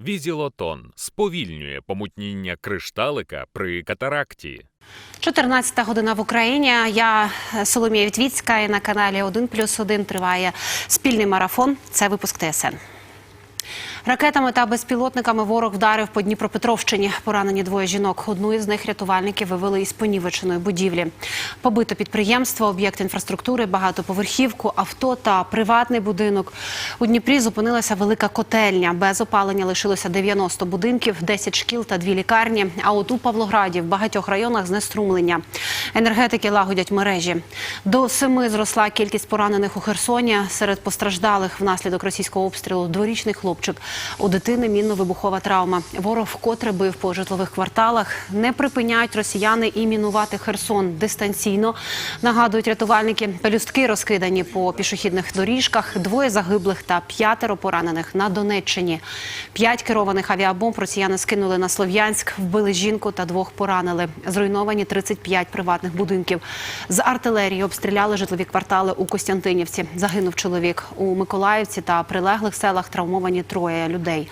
Візілотон сповільнює помутніння кришталика при катаракті. 14 година в Україні. Я е, Соломія Вітвіцька і на каналі 1 плюс 1 триває спільний марафон. Це випуск ТСН. Ракетами та безпілотниками ворог вдарив по Дніпропетровщині. Поранені двоє жінок. Одну із них рятувальники вивели із понівеченої будівлі. Побито підприємство, об'єкт інфраструктури, багатоповерхівку, авто та приватний будинок. У Дніпрі зупинилася велика котельня. Без опалення лишилося 90 будинків, 10 шкіл та дві лікарні. А от у Павлограді в багатьох районах знеструмлення. Енергетики лагодять мережі. До семи зросла кількість поранених у Херсоні. Серед постраждалих внаслідок російського обстрілу дворічний хлопчик. У дитини мінно-вибухова травма. Ворог вкотре бив по житлових кварталах. Не припиняють росіяни і мінувати Херсон дистанційно. Нагадують рятувальники. Пелюстки розкидані по пішохідних доріжках. Двоє загиблих та п'ятеро поранених на Донеччині. П'ять керованих авіабомб росіяни скинули на Слов'янськ, вбили жінку та двох поранили. Зруйновані 35 приватних будинків. З артилерії обстріляли житлові квартали у Костянтинівці. Загинув чоловік у Миколаївці та прилеглих селах травмовані троє людей.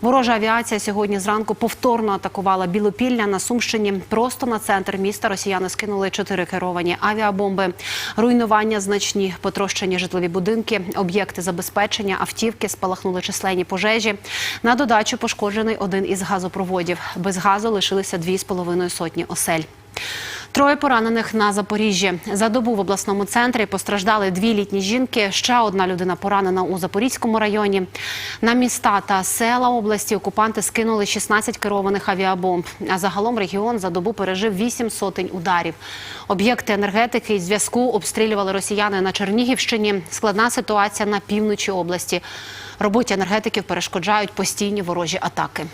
Ворожа авіація сьогодні зранку повторно атакувала Білопілля на Сумщині. Просто на центр міста росіяни скинули чотири керовані авіабомби. Руйнування значні, потрощені житлові будинки, об'єкти забезпечення, автівки, спалахнули численні пожежі. На додачу пошкоджений один із газопроводів. Без газу лишилися дві з половиною сотні осель. Троє поранених на Запоріжжі. За добу в обласному центрі постраждали дві літні жінки. Ще одна людина поранена у Запорізькому районі. На міста та села області окупанти скинули 16 керованих авіабомб. А загалом регіон за добу пережив 8 сотень ударів. Об'єкти енергетики і зв'язку обстрілювали росіяни на Чернігівщині. Складна ситуація на півночі області. Роботі енергетиків перешкоджають постійні ворожі атаки.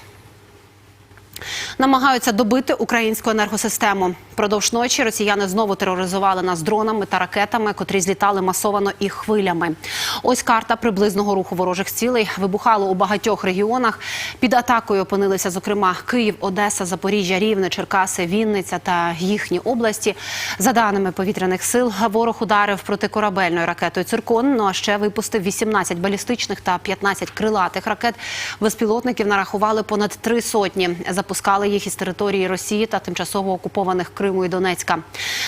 Намагаються добити українську енергосистему. Продовж ночі росіяни знову тероризували нас дронами та ракетами, котрі злітали масовано і хвилями. Ось карта приблизного руху ворожих цілей вибухало у багатьох регіонах. Під атакою опинилися, зокрема, Київ, Одеса, Запоріжжя, Рівне, Черкаси, Вінниця та їхні області. За даними повітряних сил, ворог ударив протикорабельною ракетою «Циркон», ну а ще випустив 18 балістичних та 15 крилатих ракет. Безпілотників нарахували понад три сотні. Запускали їх із території Росії та тимчасово окупованих Криму і Донецька.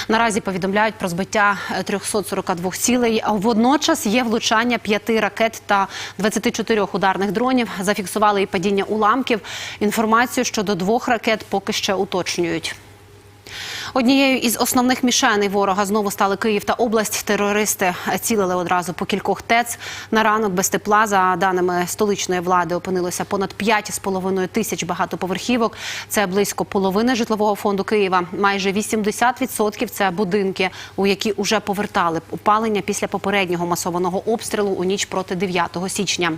Наразі повідомляють про збиття е, 342 цілей. А водночас є влучання п'яти ракет та 24 ударних дронів. Зафіксували і падіння уламків. Інформацію щодо двох ракет поки ще уточнюють. Однією із основних мішеней ворога знову стали Київ та область. Терористи цілили одразу по кількох ТЕЦ. На ранок без тепла, за даними столичної влади, опинилося понад 5,5 тисяч багатоповерхівок. Це близько половини житлового фонду Києва. Майже 80% – це будинки, у які вже повертали опалення після попереднього масованого обстрілу у ніч проти 9 січня.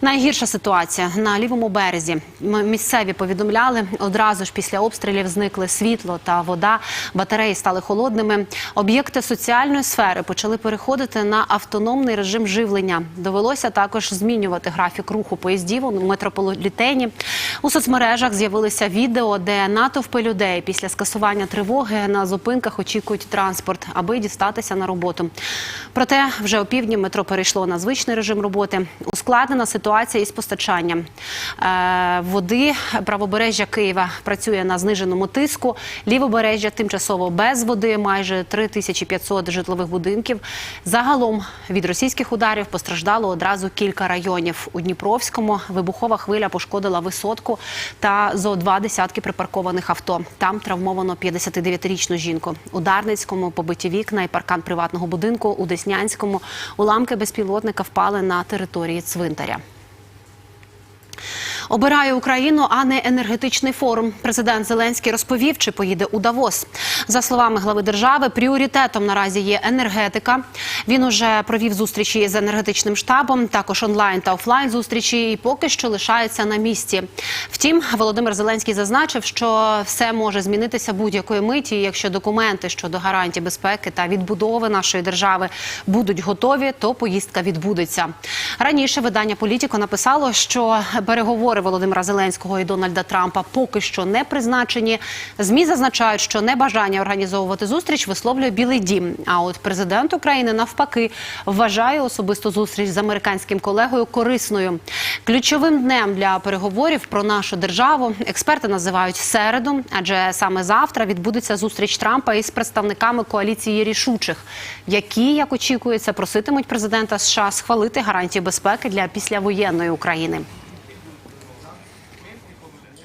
Найгірша ситуація на лівому березі. Місцеві повідомляли, одразу ж після обстрілів зникли світло та вода. Батареї стали холодними. Об'єкти соціальної сфери почали переходити на автономний режим живлення. Довелося також змінювати графік руху поїздів у метрополітені. У соцмережах з'явилися відео, де натовпи людей після скасування тривоги на зупинках очікують транспорт, аби дістатися на роботу. Проте вже опівдні метро перейшло на звичний режим роботи. Ускладнена ситуація із постачанням Е, води. Правобережжя Києва працює на зниженому тиску. Лівобережжя тимчасово без води. Майже 3500 житлових будинків. Загалом від російських ударів постраждало одразу кілька районів. У Дніпровському вибухова хвиля пошкодила висотку та зо два десятки припаркованих авто. Там травмовано 59-річну жінку. У Дарницькому побиті вікна і паркан приватного будинку. У Деснянському уламки безпілотника впали на території цвинтаря. Обирає Україну, а не енергетичний форум. Президент Зеленський розповів, чи поїде у Давос. За словами глави держави, пріоритетом наразі є енергетика. Він уже провів зустрічі з енергетичним штабом, також онлайн та офлайн зустрічі, і поки що лишається на місці. Втім, Володимир Зеленський зазначив, що все може змінитися будь-якої миті. Якщо документи щодо гарантій безпеки та відбудови нашої держави будуть готові, то поїздка відбудеться. Раніше видання Політіко написало, що переговори Володимира Зеленського і Дональда Трампа поки що не призначені. Змі зазначають, що небажання організовувати зустріч висловлює Білий Дім. А от президент України навпаки вважає особисту зустріч з американським колегою корисною. Ключовим днем для переговорів про нашу державу експерти називають середу, адже саме завтра відбудеться зустріч Трампа із представниками коаліції рішучих, які, як очікується, проситимуть президента США схвалити гарантії безпеки для післявоєнної України.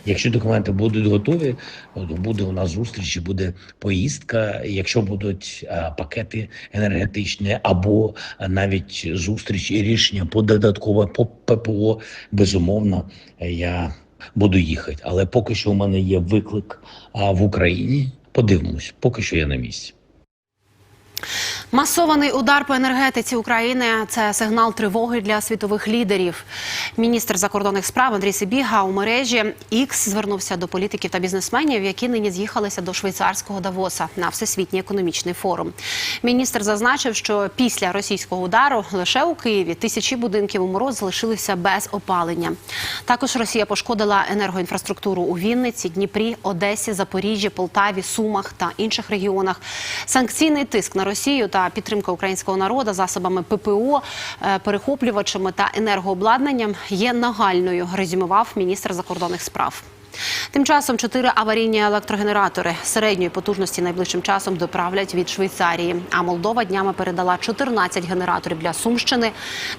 Якщо документи будуть готові, то буде у нас зустріч, буде поїздка. Якщо будуть е, пакети енергетичні або е, навіть зустріч і рішення по додаткове по ППО, безумовно, е, я буду їхати. Але поки що у мене є виклик в Україні. Подивимось, поки що я на місці. Масований удар по енергетиці України це сигнал тривоги для світових лідерів. Міністр закордонних справ Андрій Сибіга у мережі X звернувся до політиків та бізнесменів, які нині з'їхалися до швейцарського Давоса на всесвітній економічний форум. Міністр зазначив, що після російського удару лише у Києві тисячі будинків у мороз залишилися без опалення. Також Росія пошкодила енергоінфраструктуру у Вінниці, Дніпрі, Одесі, Запоріжжі, Полтаві, Сумах та інших регіонах. Санкційний тиск на Росію та підтримка українського народу засобами ППО, е, перехоплювачами та енергообладнанням є нагальною. Резюмував міністр закордонних справ. Тим часом чотири аварійні електрогенератори середньої потужності найближчим часом доправлять від Швейцарії. А Молдова днями передала 14 генераторів для Сумщини.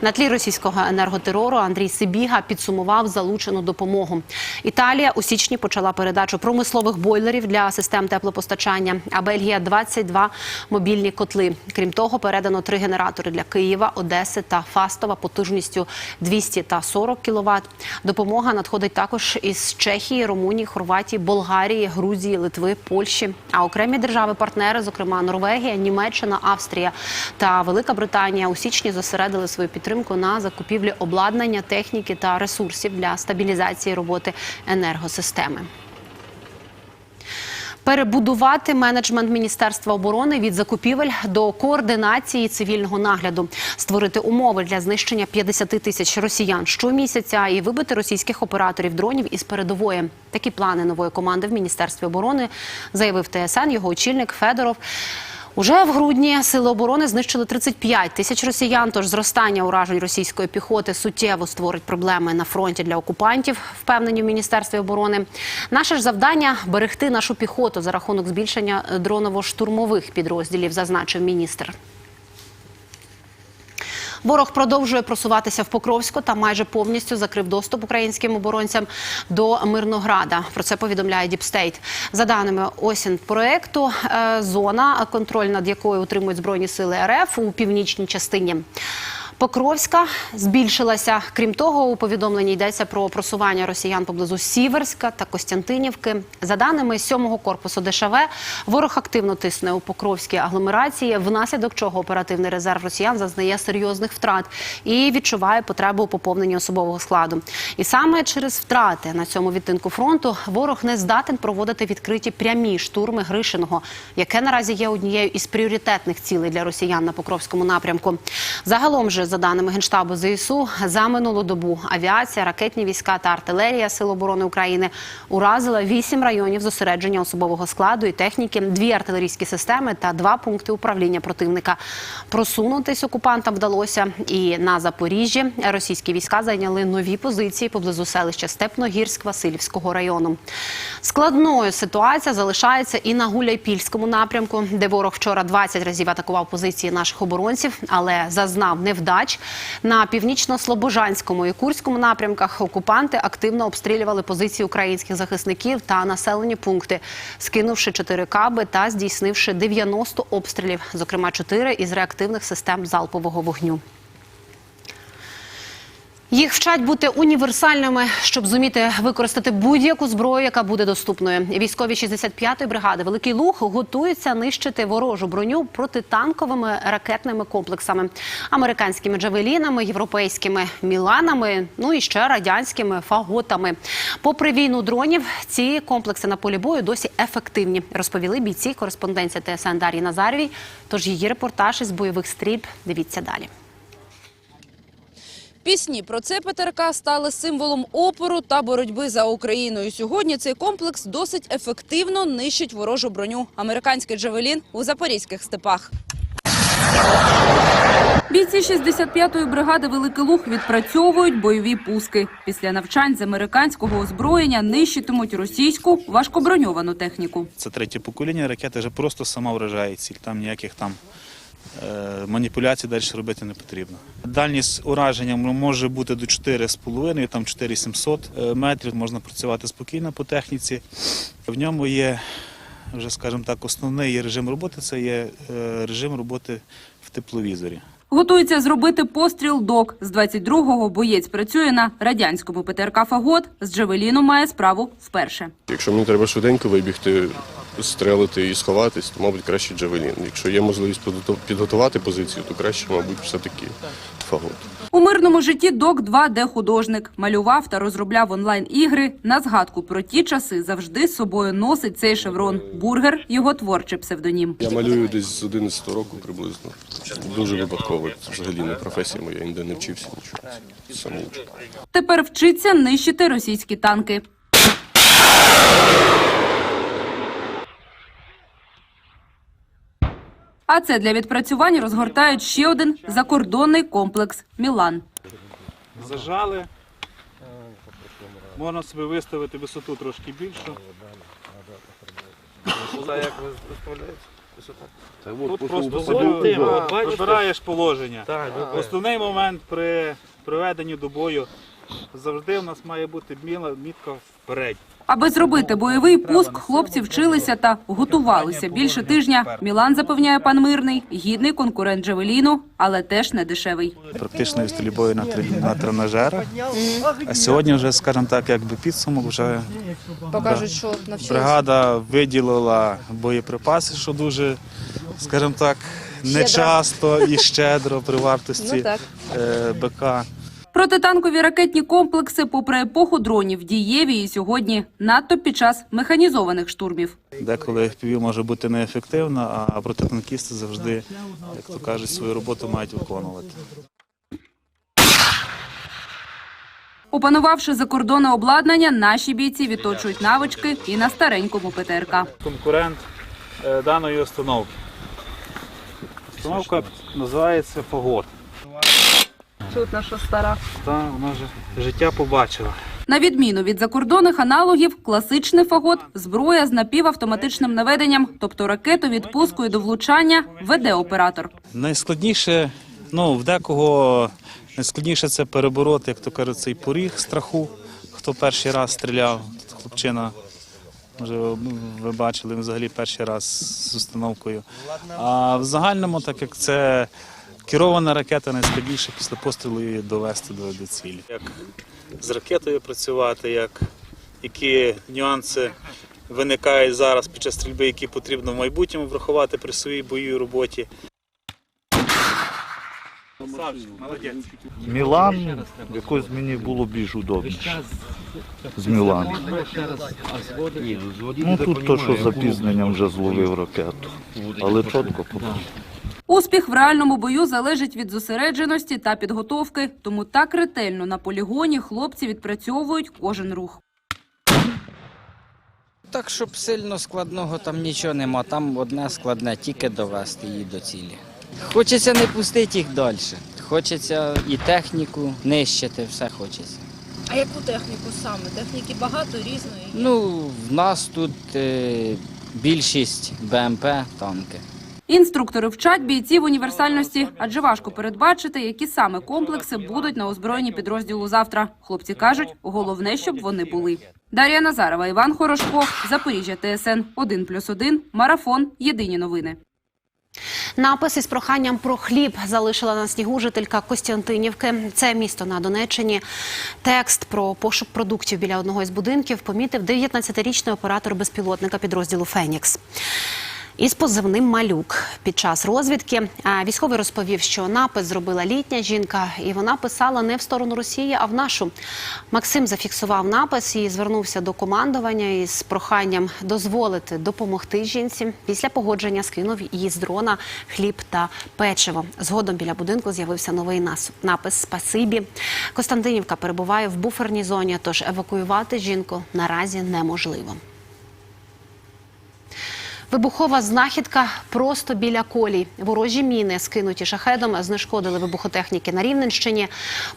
На тлі російського енерготерору Андрій Сибіга підсумував залучену допомогу. Італія у січні почала передачу промислових бойлерів для систем теплопостачання. А Бельгія 22 мобільні котли. Крім того, передано три генератори для Києва, Одеси та Фастова потужністю 200 та 40 кВт. Допомога надходить також із Чехії, Румунії, Хорватії, Болгарії, Грузії, Литви, Польщі. А окремі держави-партнери, зокрема Норвегія, Німеччина, Австрія та Велика Британія, у січні зосередили свою підтримку на закупівлі обладнання, техніки та ресурсів для стабілізації роботи енергосистеми. Перебудувати менеджмент міністерства оборони від закупівель до координації цивільного нагляду, створити умови для знищення 50 тисяч росіян щомісяця і вибити російських операторів дронів із передової. Такі плани нової команди в міністерстві оборони заявив ТСН його очільник Федоров. Уже в грудні сили оборони знищили 35 тисяч росіян. Тож зростання уражень російської піхоти суттєво створить проблеми на фронті для окупантів, впевнені в міністерстві оборони. Наше ж завдання берегти нашу піхоту за рахунок збільшення дроново-штурмових підрозділів, зазначив міністр. Ворог продовжує просуватися в Покровську та майже повністю закрив доступ українським оборонцям до Мирнограда. Про це повідомляє Діпстейт. За даними осін проекту, е, зона, контроль над якою утримують збройні сили РФ у північній частині. Покровська збільшилася. Крім того, у повідомленні йдеться про просування росіян поблизу Сіверська та Костянтинівки. За даними 7-го корпусу ДШВ, ворог активно тисне у Покровській агломерації, внаслідок чого оперативний резерв росіян зазнає серйозних втрат і відчуває потребу у поповненні особового складу. І саме через втрати на цьому відтинку фронту ворог не здатен проводити відкриті прямі штурми Гришиного, яке наразі є однією із пріоритетних цілей для росіян на Покровському напрямку. Загалом же за даними Генштабу ЗСУ, за минулу добу авіація, ракетні війська та артилерія Сил оборони України уразила вісім районів зосередження особового складу і техніки, дві артилерійські системи та два пункти управління противника. Просунутись окупантам вдалося і на Запоріжжі. Російські війська зайняли нові позиції поблизу селища Степногірськ Васильівського району. Складною ситуація залишається і на Гуляйпільському напрямку, де ворог вчора 20 разів атакував позиції наших оборонців, але зазнав невдач. На північно-слобожанському і Курському напрямках окупанти активно обстрілювали позиції українських захисників та населені пункти, скинувши 4 каби та здійснивши 90 обстрілів, зокрема 4 із реактивних систем залпового вогню. Їх вчать бути універсальними, щоб зуміти використати будь-яку зброю, яка буде доступною. Військові 65-ї бригади Великий Луг готуються нищити ворожу броню протитанковими ракетними комплексами, американськими джавелінами, європейськими міланами, ну і ще радянськими фаготами. Попри війну дронів, ці комплекси на полі бою досі ефективні, розповіли бійці кореспонденція ТСН Дар'ї Назарєвій. Тож її репортаж із бойових стрільб. Дивіться далі. Пісні про це ПТРК стали символом опору та боротьби за Україну. І сьогодні цей комплекс досить ефективно нищить ворожу броню. Американський «Джавелін» у запорізьких степах. Бійці 65-ї бригади «Великий Луг» відпрацьовують бойові пуски. Після навчань з американського озброєння нищитимуть російську важкоброньовану техніку. Це третє покоління ракети вже просто сама вражає ціль. Там ніяких там маніпуляцій далі робити не потрібно. Дальність ураження може бути до 4,5, там 4700 е, метрів. Можна працювати спокійно по техніці. В ньому є, вже скажімо так, основний режим роботи це є е, режим роботи в тепловізорі. Готується зробити постріл ДОК. З 22-го боєць працює на радянському ПТРК «Фагот». З Джавеліном має справу вперше. Якщо мені треба швиденько вибігти, стрелити і сховатись, то, мабуть, краще джавелін. Якщо є можливість підготувати позицію, то краще, мабуть, все-таки фагот. У мирному житті ДОК 2D художник. Малював та розробляв онлайн-ігри. На згадку про ті часи завжди з собою носить цей шеврон. Бургер – його творчий псевдонім. Я малюю десь з 11 року приблизно. Дуже випадково. Взагалі не професія моя, я ніде не вчився нічого. Самоучка. Тепер вчиться нищити російські танки. А це для відпрацювань розгортають ще один закордонний комплекс «Мілан». Зажали. Можна собі виставити висоту трошки більшу. Тут просто собі вибираєш положення. Основний момент при приведенні до бою завжди в нас має бути мітка вперед. Аби зробити бойовий пуск, хлопці вчилися та готувалися більше тижня. Мілан запевняє пан Мирний, гідний конкурент Джавеліну, але теж не дешевий. Практично в стилі бою на, трен- на тренажерах. А сьогодні вже, скажімо так, якби підсумок вже Покажуть, що навчилися. бригада виділила боєприпаси, що дуже, скажімо так, нечасто і щедро при вартості Ну е, БК. Протитанкові ракетні комплекси, попри епоху дронів, дієві і сьогодні, надто під час механізованих штурмів. Деколи FPV може бути неефективно, а протитанкісти завжди, як то кажуть, свою роботу мають виконувати. Опанувавши закордонне обладнання, наші бійці відточують навички і на старенькому ПТРК. Конкурент е, даної установки. Установка називається Фагот. Чутно, що стара. Та вона вже життя побачила. На відміну від закордонних аналогів, класичний фагот – зброя з напівавтоматичним наведенням, тобто ракету від пуску і до влучання веде оператор. Найскладніше, ну, в декого найскладніше це перебороти, як то кажуть, цей поріг страху. Хто перший раз стріляв, тут хлопчина, вже ви бачили, взагалі перший раз з установкою. А в загальному, так як це керована ракета, найскладніше після пострілу її довести до, до цілі. Як з ракетою працювати, як, які нюанси виникають зараз під час стрільби, які потрібно в майбутньому врахувати при своїй бойовій роботі. Мілан якось мені було більш удобніше. З Мілану. Ну тут то, що з запізненням вже зловив ракету. Але чітко попав. Успіх в реальному бою залежить від зосередженості та підготовки, тому так ретельно на полігоні хлопці відпрацьовують кожен рух. Так, щоб сильно складного там нічого нема. Там одне складне тільки довести її до цілі. Хочеться не пустити їх далі. Хочеться і техніку нищити, все хочеться. А яку техніку саме? Техніки багато різної. Ну, в нас тут е, більшість БМП, танки. Інструктори вчать бійців універсальності, адже важко передбачити, які саме комплекси будуть на озброєнні підрозділу завтра. Хлопці кажуть, головне, щоб вони були. Дар'я Назарова, Іван Хорошко, Запоріжжя, ТСН 1+,1, Марафон. Єдині новини. Напис із проханням про хліб залишила на снігу жителька Костянтинівки. Це місто на Донеччині. Текст про пошук продуктів біля одного із будинків помітив 19-річний оператор безпілотника підрозділу Фенікс. Із позивним малюк під час розвідки. Військовий розповів, що напис зробила літня жінка, і вона писала не в сторону Росії, а в нашу. Максим зафіксував напис і звернувся до командування із проханням дозволити допомогти жінці. Після погодження скинув їй з дрона хліб та печиво. Згодом біля будинку з'явився новий напис Спасибі. Костянтинівка перебуває в буферній зоні, тож евакуювати жінку наразі неможливо. Вибухова знахідка просто біля колій. Ворожі міни, скинуті шахедом, знешкодили вибухотехніки на Рівненщині.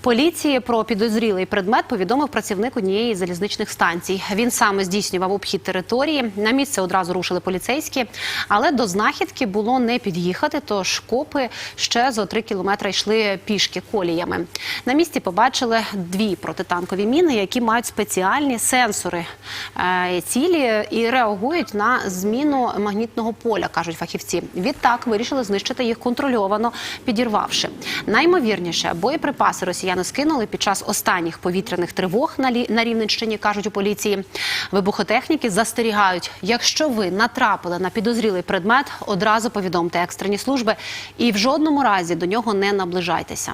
Поліції про підозрілий предмет повідомив працівник однієї з залізничних станцій. Він саме здійснював обхід території. На місце одразу рушили поліцейські, але до знахідки було не під'їхати. Тож копи ще зо три кілометри йшли пішки коліями. На місці побачили дві протитанкові міни, які мають спеціальні сенсори е, цілі і реагують на зміну магнітного поля, кажуть фахівці. Відтак вирішили знищити їх контрольовано, підірвавши. Наймовірніше, боєприпаси росіяни скинули під час останніх повітряних тривог на Рівненщині, кажуть у поліції. Вибухотехніки застерігають, якщо ви натрапили на підозрілий предмет, одразу повідомте екстрені служби і в жодному разі до нього не наближайтеся.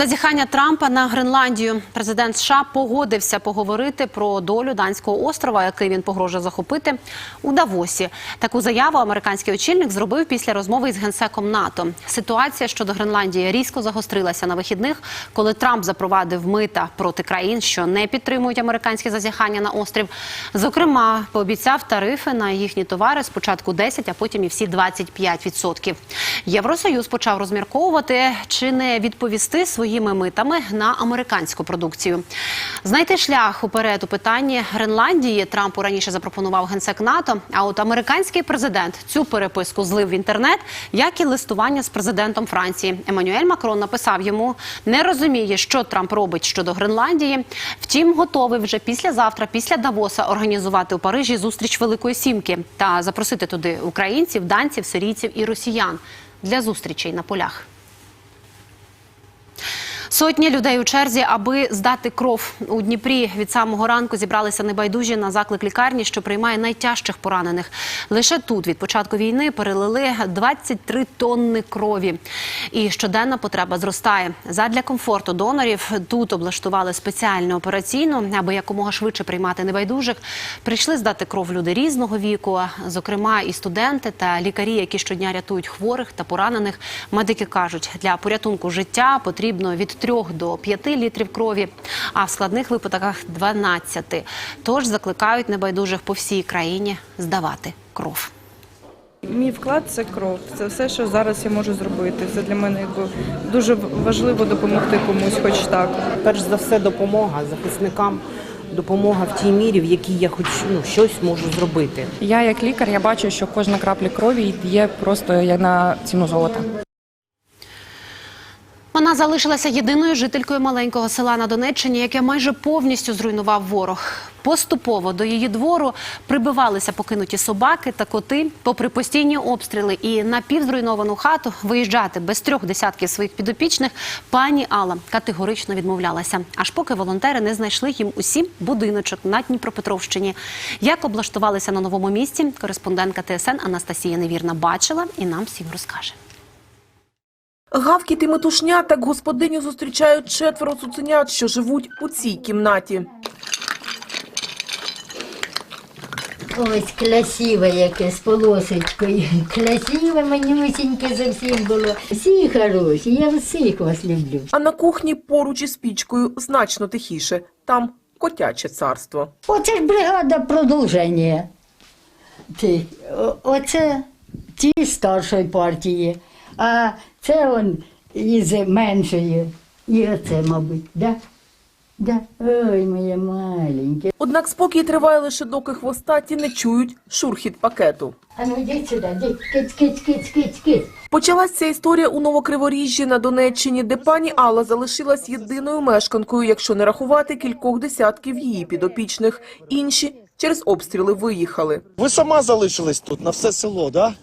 Зазіхання Трампа на Гренландію. Президент США погодився поговорити про долю данського острова, який він погрожує захопити у Давосі. Таку заяву американський очільник зробив після розмови із генсеком НАТО. Ситуація щодо Гренландії різко загострилася на вихідних, коли Трамп запровадив мита проти країн, що не підтримують американське зазіхання на острів. Зокрема, пообіцяв тарифи на їхні товари спочатку 10, а потім і всі 25%. Євросоюз почав розмірковувати, чи не відповісти своїми митами на американську продукцію. Знайти шлях уперед у питанні Гренландії Трампу раніше запропонував генсек НАТО. А от американський президент цю переписку злив в інтернет, як і листування з президентом Франції. Еммануель Макрон написав йому, не розуміє, що Трамп робить щодо Гренландії. Втім, готовий вже післязавтра, після Давоса, організувати у Парижі зустріч Великої Сімки та запросити туди українців, данців, сирійців і росіян для зустрічей на полях. Сотні людей у черзі, аби здати кров у Дніпрі. Від самого ранку зібралися небайдужі на заклик лікарні, що приймає найтяжчих поранених. Лише тут від початку війни перелили 23 тонни крові. І щоденна потреба зростає. Задля комфорту донорів тут облаштували спеціальну операційну, аби якомога швидше приймати небайдужих. Прийшли здати кров люди різного віку, зокрема і студенти та лікарі, які щодня рятують хворих та поранених. Медики кажуть, для порятунку життя потрібно від 3 до 5 літрів крові, а в складних випадках 12. Тож закликають небайдужих по всій країні здавати кров. Мій вклад це кров. Це все, що зараз я можу зробити. Це для мене якби дуже важливо допомогти комусь, хоч так. перш за все допомога захисникам, допомога в тій мірі, в якій я хоч ну, щось можу зробити. Я як лікар, я бачу, що кожна крапля крові є просто як на ціну золота. Вона залишилася єдиною жителькою маленького села на Донеччині, яке майже повністю зруйнував ворог. Поступово до її двору прибивалися покинуті собаки та коти. Попри постійні обстріли і напівзруйновану хату, виїжджати без трьох десятків своїх підопічних пані Алла категорично відмовлялася. Аж поки волонтери не знайшли їм усім будиночок на Дніпропетровщині. Як облаштувалися на новому місці, кореспондентка ТСН Анастасія Невірна бачила і нам всім розкаже. Гавкіт і метушня так господиню зустрічають четверо цуценят, що живуть у цій кімнаті. Ось красиве яке з полосочкою. Красиве, манюсіньке зовсім було. Всі хороші, я всіх вас люблю. А на кухні поруч із пічкою значно тихіше. Там котяче царство. Оце ж бригада продовження. Ти, оце ті старшої партії, а це он із меншої. І оце, мабуть, да? Да. Ой, моє маленьке. Однак спокій триває лише доки хвостаті не чують шурхіт пакету. А ну йдіть сюди, киць, киць, киць, киць, киць. Почалась ця історія у Новокриворіжжі на Донеччині, де пані Алла залишилась єдиною мешканкою, якщо не рахувати кількох десятків її підопічних. Інші через обстріли виїхали. Ви сама залишились тут на все село, да?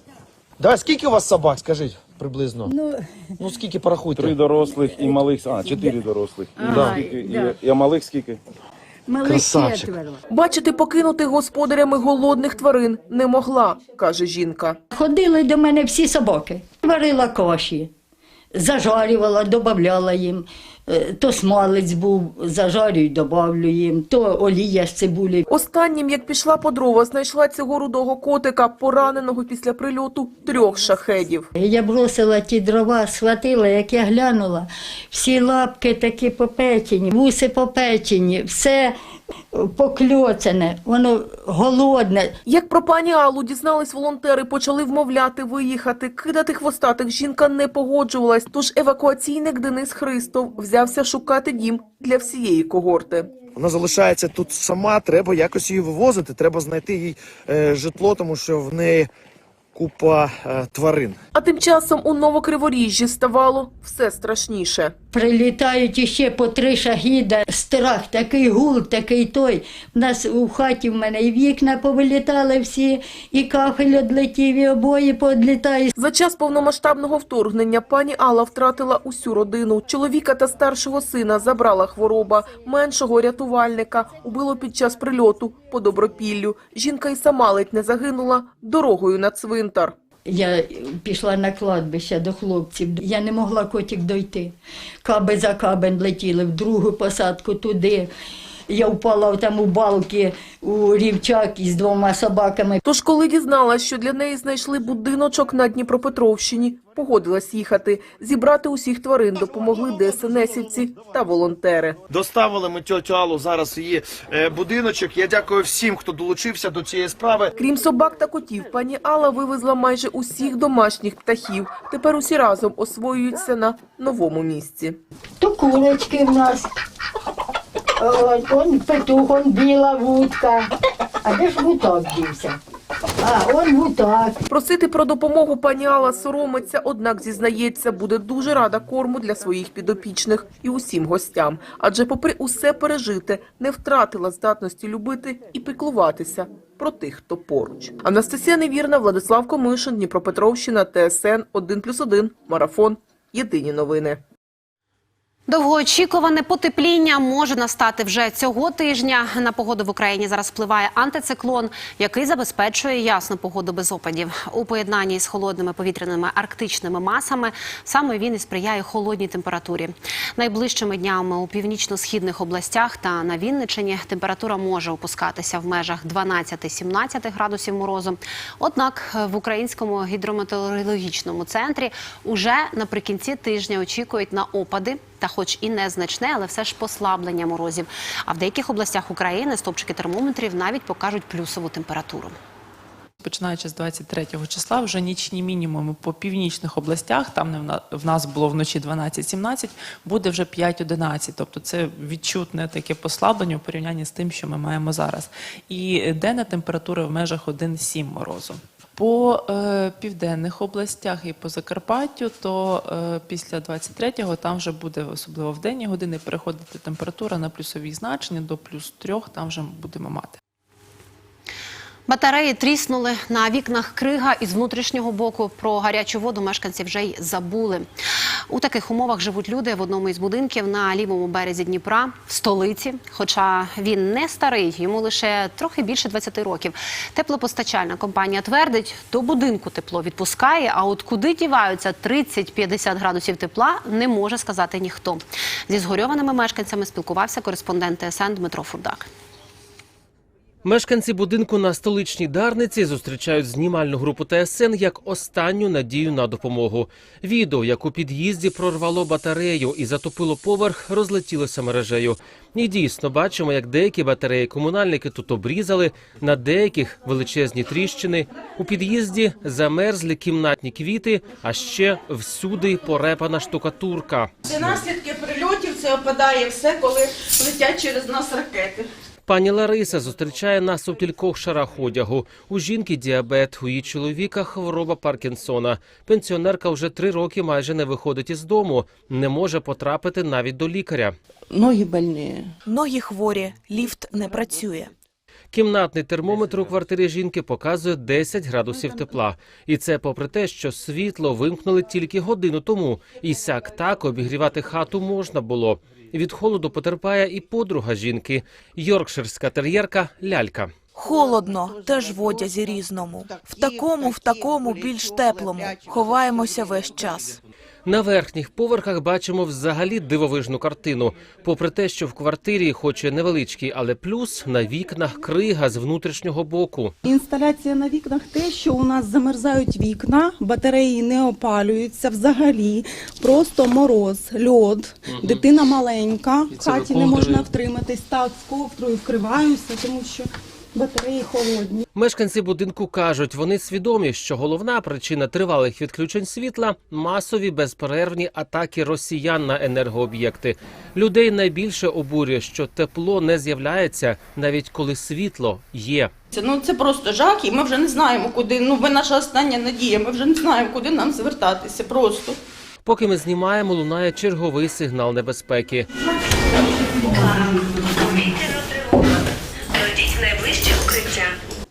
Да, скільки у вас собак, скажіть? Приблизно? Ну, Ну скільки порахуйте? Три дорослих і малих, а, чотири дорослих. Ага, Скільки? да. І, і малих скільки? малих Красавчик. четверо. Бачити покинутих господарями голодних тварин не могла, каже жінка. Ходили до мене всі собаки. Варила каші, зажарювала, додавала їм. Е, То смалець був, зажарюю, добавлю їм, то олія з цибулі. Останнім, як пішла по дрова, знайшла цього рудого котика, пораненого після прильоту трьох шахедів. Я бросила ті дрова, схватила, як я глянула, всі лапки такі попечені, вуси попечені, все покльоцане, воно голодне. Як про пані Аллу дізнались волонтери, почали вмовляти виїхати. Кидати хвостатих жінка не погоджувалась, тож евакуаційник Денис Христов взявся шукати дім для всієї когорти. Вона залишається тут сама, треба якось її вивозити, треба знайти їй е, житло, тому що в неї купа е, тварин. А тим часом у Новокриворіжжі ставало все страшніше. Прилітають іще по три шагіда. Страх, такий гул, такий той. У нас у хаті в мене і вікна повилітали всі, і кафель одлетів, і обої поодлітають. За час повномасштабного вторгнення пані Алла втратила усю родину. Чоловіка та старшого сина забрала хвороба, меншого рятувальника убило під час прильоту по добропіллю. Жінка й сама ледь не загинула дорогою на цвинтар. Я пішла на кладбище до хлопців. Я не могла котик дойти. Каби за кабель летіли в другу посадку туди. Я впала там у балки у рівчак із двома собаками. Тож, коли дізналась, що для неї знайшли будиночок на Дніпропетровщині, погодилась їхати. Зібрати усіх тварин допомогли ДСНСівці та волонтери. Доставили ми тьотю Аллу зараз її е, будиночок. Я дякую всім, хто долучився до цієї справи. Крім собак та котів, пані Алла вивезла майже усіх домашніх птахів. Тепер усі разом освоюються на новому місці. То курочки в нас. О, он петух, он біла вудка. А де ж гутак дівся? А, он гутак. Просити про допомогу пані Алла соромиться, однак зізнається, буде дуже рада корму для своїх підопічних і усім гостям. Адже, попри усе пережите, не втратила здатності любити і піклуватися про тих, хто поруч. Анастасія Невірна, Владислав Комишин, Дніпропетровщина, ТСН 1+,1, Марафон. Єдині новини. Довгоочікуване потепління може настати вже цього тижня. На погоду в Україні зараз впливає антициклон, який забезпечує ясну погоду без опадів. У поєднанні з холодними повітряними арктичними масами саме він і сприяє холодній температурі. Найближчими днями у північно-східних областях та на Вінниччині температура може опускатися в межах 12-17 градусів морозу. Однак в українському гідрометеорологічному центрі уже наприкінці тижня очікують на опади та хоч і незначне, але все ж послаблення морозів. А в деяких областях України стопчики термометрів навіть покажуть плюсову температуру. Починаючи з 23 числа, вже нічні мінімуми по північних областях, там в нас було вночі 12-17, буде вже 5-11. Тобто це відчутне таке послаблення у порівнянні з тим, що ми маємо зараз. І денна температура в межах 1-7 морозу. По е, південних областях і по Закарпаттю, то е, після 23-го там вже буде, особливо в денні години, переходити температура на плюсові значення до плюс 3, там вже будемо мати. Батареї тріснули на вікнах крига із внутрішнього боку. Про гарячу воду мешканці вже й забули. У таких умовах живуть люди в одному із будинків на лівому березі Дніпра в столиці. Хоча він не старий, йому лише трохи більше 20 років. Теплопостачальна компанія твердить, до будинку тепло відпускає. А от куди діваються 30-50 градусів тепла, не може сказати ніхто. Зі згорьованими мешканцями спілкувався кореспондент ТСН Дмитро Фурдак. Мешканці будинку на столичній Дарниці зустрічають знімальну групу ТСН як останню надію на допомогу. Відео, як у під'їзді прорвало батарею і затопило поверх, розлетілося мережею. І дійсно бачимо, як деякі батареї комунальники тут обрізали, на деяких величезні тріщини. У під'їзді замерзлі кімнатні квіти, а ще всюди порепана штукатурка. Це наслідки прильотів, це опадає все, коли летять через нас ракети. Пані Лариса зустрічає нас у кількох шарах одягу. У жінки діабет, у її чоловіка хвороба Паркінсона. Пенсіонерка вже три роки майже не виходить із дому, не може потрапити навіть до лікаря. Ноги больні. Ноги хворі, ліфт не працює. Кімнатний термометр у квартирі жінки показує 10 градусів тепла. І це попри те, що світло вимкнули тільки годину тому. І сяк так обігрівати хату можна було. Від холоду потерпає і подруга жінки, йоркширська тер'єрка Лялька. Холодно, теж в одязі різному. В такому, в такому, більш теплому. Ховаємося весь час. На верхніх поверхах бачимо взагалі дивовижну картину. Попри те, що в квартирі, хоч і невеличкий, але плюс на вікнах крига з внутрішнього боку. Інсталяція на вікнах те, що у нас замерзають вікна, батареї не опалюються взагалі. Просто мороз, льод, дитина маленька, в хаті не можна втриматись. Так, з ковдрою вкриваюся, тому що батареї холодні. Мешканці будинку кажуть, вони свідомі, що головна причина тривалих відключень світла масові безперервні атаки росіян на енергооб'єкти. Людей найбільше обурює, що тепло не з'являється, навіть коли світло є. Ну це просто жах, і ми вже не знаємо, куди. Ну ви наша остання надія. Ми вже не знаємо, куди нам звертатися. Просто. Поки ми знімаємо, лунає черговий сигнал небезпеки.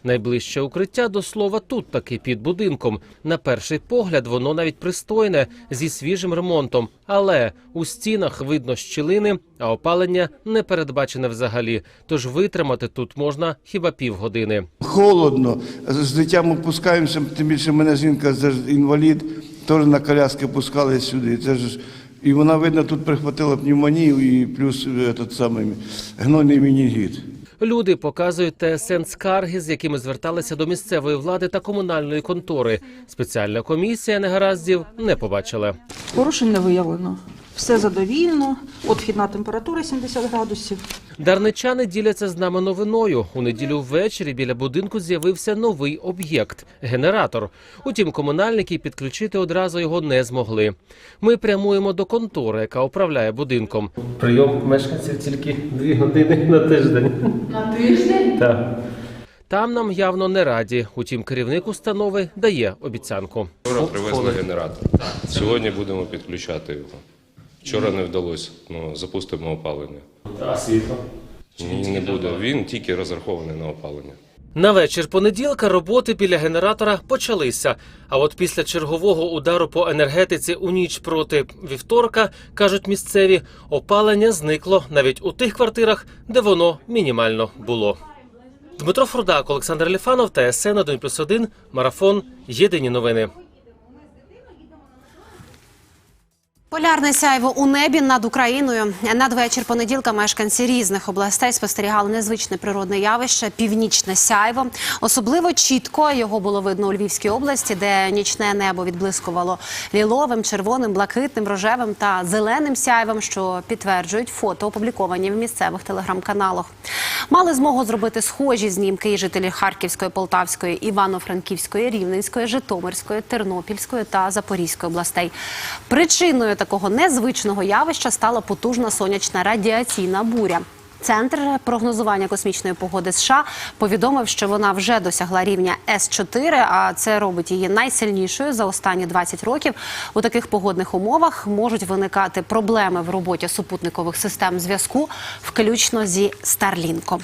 Найближче укриття до слова тут таки під будинком. На перший погляд воно навіть пристойне зі свіжим ремонтом, але у стінах видно щілини, а опалення не передбачене взагалі. Тож витримати тут можна хіба півгодини. Холодно, з дитям опускаємося, тим більше мене жінка інвалід, теж на коляски пускали сюди. Це ж і вона, видно, тут прихватила пневмонію і плюс е, этот самий гнойний мінігіт. Люди показують ТСН скарги, з якими зверталися до місцевої влади та комунальної контори. Спеціальна комісія негараздів не побачила. Порушень не виявлено. Все задовільно. От вхідна температура 70 градусів. Дарничани діляться з нами новиною. У неділю ввечері біля будинку з'явився новий об'єкт генератор. Утім, комунальники підключити одразу його не змогли. Ми прямуємо до контори, яка управляє будинком. Прийом мешканців тільки дві години на тиждень. На тиждень? Так. Там нам явно не раді. Утім, керівник установи дає обіцянку. Вчора привезли генератор. Сьогодні будемо підключати його. Вчора не вдалося, ну, запустимо опалення. А світло? Ні, не буде. Він тільки розрахований на опалення. На вечір понеділка роботи біля генератора почалися. А от після чергового удару по енергетиці у ніч проти вівторка, кажуть місцеві, опалення зникло навіть у тих квартирах, де воно мінімально було. Дмитро Фурдак, Олександр Ліфанов, ТСН 1+,1, Марафон. Єдині новини. Полярне сяйво у небі над Україною. Надвечір понеділка мешканці різних областей спостерігали незвичне природне явище північне сяйво. Особливо чітко його було видно у Львівській області, де нічне небо відблискувало ліловим, червоним, блакитним, рожевим та зеленим сяйвом, що підтверджують фото, опубліковані в місцевих телеграм-каналах. Мали змогу зробити схожі знімки і жителі Харківської, Полтавської, Івано-Франківської, Рівненської, Житомирської, Тернопільської та Запорізької областей. Причиною такого незвичного явища стала потужна сонячна радіаційна буря. Центр прогнозування космічної погоди США повідомив, що вона вже досягла рівня С4, а це робить її найсильнішою за останні 20 років. У таких погодних умовах можуть виникати проблеми в роботі супутникових систем зв'язку, включно зі Старлінком.